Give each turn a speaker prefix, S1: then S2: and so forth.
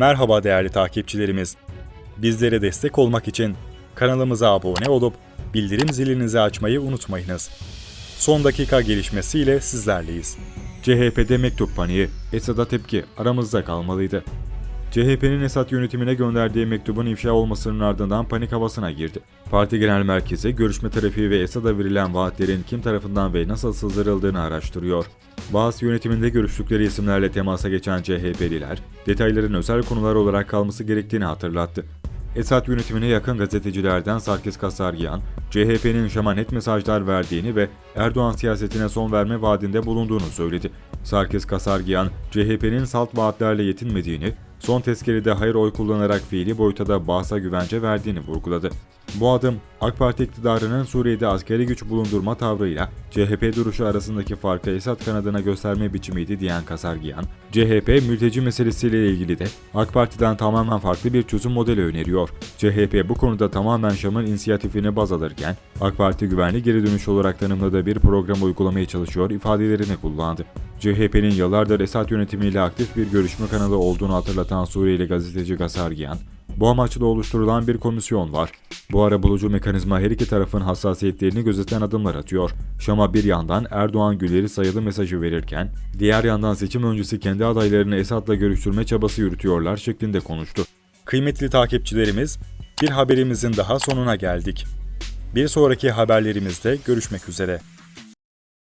S1: Merhaba değerli takipçilerimiz. Bizlere destek olmak için kanalımıza abone olup bildirim zilinizi açmayı unutmayınız. Son dakika gelişmesiyle sizlerleyiz. CHP'de mektup paniği, Esad'a tepki aramızda kalmalıydı. CHP'nin Esad yönetimine gönderdiği mektubun ifşa olmasının ardından panik havasına girdi. Parti Genel Merkezi görüşme trafiği ve Esad'a verilen vaatlerin kim tarafından ve nasıl sızdırıldığını araştırıyor. Bazı yönetiminde görüştükleri isimlerle temasa geçen CHP'liler, detayların özel konular olarak kalması gerektiğini hatırlattı. Esad yönetimine yakın gazetecilerden Sarkis Kasargian, CHP'nin Şam'a net mesajlar verdiğini ve Erdoğan siyasetine son verme vaadinde bulunduğunu söyledi. Sarkis Kasargian, CHP'nin salt vaatlerle yetinmediğini, son tezkerede hayır oy kullanarak fiili boyuta da bahsa güvence verdiğini vurguladı. Bu adım, AK Parti iktidarının Suriye'de askeri güç bulundurma tavrıyla CHP duruşu arasındaki farkı Esad kanadına gösterme biçimiydi diyen Kasargian, CHP mülteci meselesiyle ilgili de AK Parti'den tamamen farklı bir çözüm modeli öneriyor. CHP bu konuda tamamen Şam'ın inisiyatifini baz alırken, AK Parti güvenli geri dönüş olarak tanımladığı bir program uygulamaya çalışıyor ifadelerini kullandı. CHP'nin yıllardır Esad yönetimiyle aktif bir görüşme kanalı olduğunu hatırlatan Suriyeli gazeteci Gasargian, bu amaçla oluşturulan bir komisyon var. Bu ara bulucu mekanizma her iki tarafın hassasiyetlerini gözeten adımlar atıyor. Şam'a bir yandan Erdoğan Güler'i sayılı mesajı verirken, diğer yandan seçim öncesi kendi adaylarını Esad'la görüştürme çabası yürütüyorlar şeklinde konuştu. Kıymetli takipçilerimiz, bir haberimizin daha sonuna geldik. Bir sonraki haberlerimizde görüşmek üzere.